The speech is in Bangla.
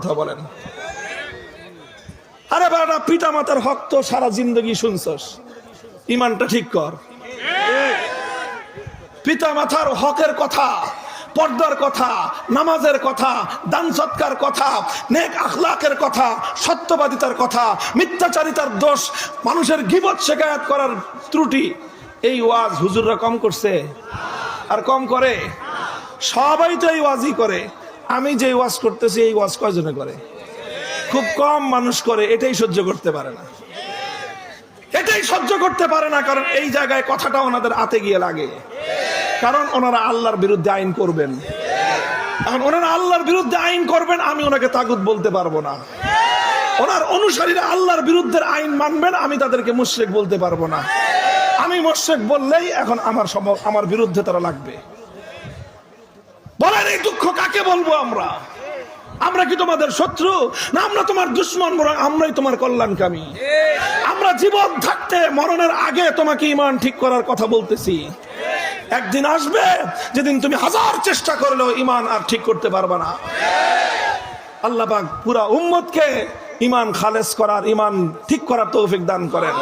কথা বলেন। আরে বেটা পিতা মাতার হক তো সারা জিন্দগি শুনছস। ইমানটা ঠিক কর। পিতা মাতার হকের কথা, পর্দার কথা, নামাজের কথা, দান সৎকার কথা, নেক আখলাকের কথা, সত্যবাদিতার কথা, মিথ্যাচারিতার দোষ, মানুষের গিবত শেখায়াত করার ত্রুটি, এই ওয়াজ হুজুররা কম করছে। আর কম করে? সবাই তো এই ওয়াজই করে। আমি যে ওয়াজ করতেছি, এই ওয়াজ কয়জনে করে? খুব কম মানুষ করে, এটাই সহ্য করতে পারে না। এটাই সহ্য করতে পারে না, কারণ এই জায়গায় কথাটা ওনাদের হাতে গিয়ে লাগে। কারণ ওনারা আল্লাহর বিরুদ্ধে আইন করবেন। এখন ওনারা আল্লাহর বিরুদ্ধে আইন করবেন, আমি ওনাকে তাগুদ বলতে পারব না। ওনার অনুসারীরা আল্লাহর বিরুদ্ধে আইন মানবেন, আমি তাদেরকে মুশরিক বলতে পারব না। আমি মুশরিক বললেই এখন আমার আমার বিরুদ্ধে তারা লাগবে। বলেন এই দুঃখ কাকে বলব আমরা? আমরা কি তোমাদের শত্রু? না, আমরা তোমার দুশ্মন, বরং আমরাই তোমার কল্যাণকামী। আমরা জীবন থাকতে, মরণের আগে তোমাকে ইমান ঠিক করার কথা বলতেছি। একদিন আসবে, যেদিন তুমি হাজার চেষ্টা করলেও ইমান আর ঠিক করতে পারবে না। আল্লাহ পুরা উম্মতকে ইমান খালেস করার ইমান ঠিক করার তৌফিক দান করেন।